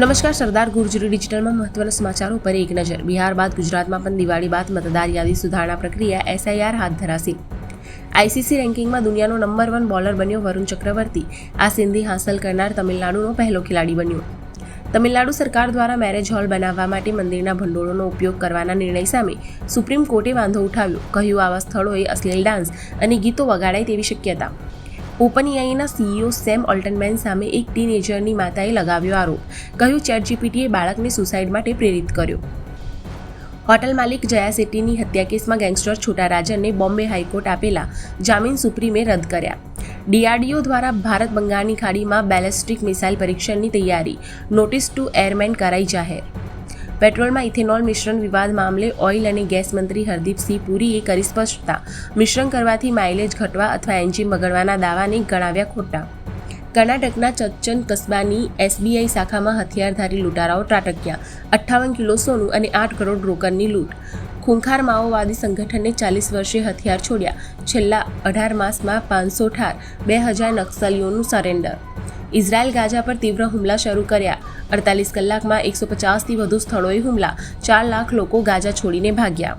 નમસ્કાર, સરદાર ગુર્જરી ડિજિટલમાં મહત્વના સમાચારો પર એક નજર. બિહાર બાદ ગુજરાતમાં પણ દિવાળી બાદ મતદાર યાદી સુધારણા પ્રક્રિયા એસઆઈઆર હાથ ધરાશે. આઈસીસી રેન્કિંગમાં દુનિયાનો નંબર વન બોલર બન્યો વરુણ ચક્રવર્તી. આ સિંધી હાંસલ કરનાર તમિલનાડુનો પહેલો ખેલાડી બન્યો. તમિલનાડુ સરકાર દ્વારા મેરેજ હોલ બનાવવા માટે મંદિરના ભંડોળોનો ઉપયોગ કરવાના નિર્ણય સામે સુપ્રીમ કોર્ટે વાંધો ઉઠાવ્યો. કહ્યું, આવા સ્થળોએ અશ્લીલ ડાન્સ અને ગીતો વગાડાય તેવી શક્યતા. ઓપન એઆઈના સીઈઓ સેમ ઓલ્ટનમેન સામે એક ટીનેજરની માતાએ લગાવ્યો આરોપ. કહ્યું ચેટ જીપીટીએ બાળકને સુસાઇડ માટે પ્રેરિત કર્યો. હોટલ માલિક જયા શેટ્ટીની હત્યા કેસમાં ગેંગસ્ટર છોટા રાજનને બોમ્બે હાઈકોર્ટ આપેલા જામીન સુપ્રીમે રદ કર્યા. ડીઆરડીઓ દ્વારા ભારત બંગાળની ખાડીમાં બેલેસ્ટિક મિસાઇલ પરીક્ષણની તૈયારી. નોટિસ ટુ એરમેન કરાઈ જાહેર. પેટ્રોલમાં ઇથેનોલ મિશ્રણ વિવાદ મામલે ઓઇલ અને ગેસ મંત્રી હરદીપસિંહ પુરીએ કરી સ્પષ્ટતા. મિશ્રણ કરવાથી માઇલેજ ઘટવા અથવા એન્જિન બગડવાના દાવાને ગણાવ્યા ખોટા. કર્ણાટકના ચચ્ચન કસ્બાની એસબીઆઈ શાખામાં હથિયારધારી લૂંટારાઓ ત્રાટક્યા. અઠ્ઠાવન કિલો સોનું અને આઠ કરોડ રોકડની લૂંટ. ખૂંખાર માઓવાદી સંગઠનને ચાલીસ વર્ષે હથિયાર છોડ્યા. છેલ્લા અઢાર માસમાં પાંચસો ઠાર, બે હજાર નક્સલીઓનું સરેન્ડર ઇઝરાયલ ગાઝા પર તીવ્ર હુમલા શરૂ કર્યા. અડતાલીસ કલાકમાં એકસો પચાસથી વધુ સ્થળોએ હુમલા. ચાર લાખ લોકો ગાઝા છોડીને ભાગ્યા.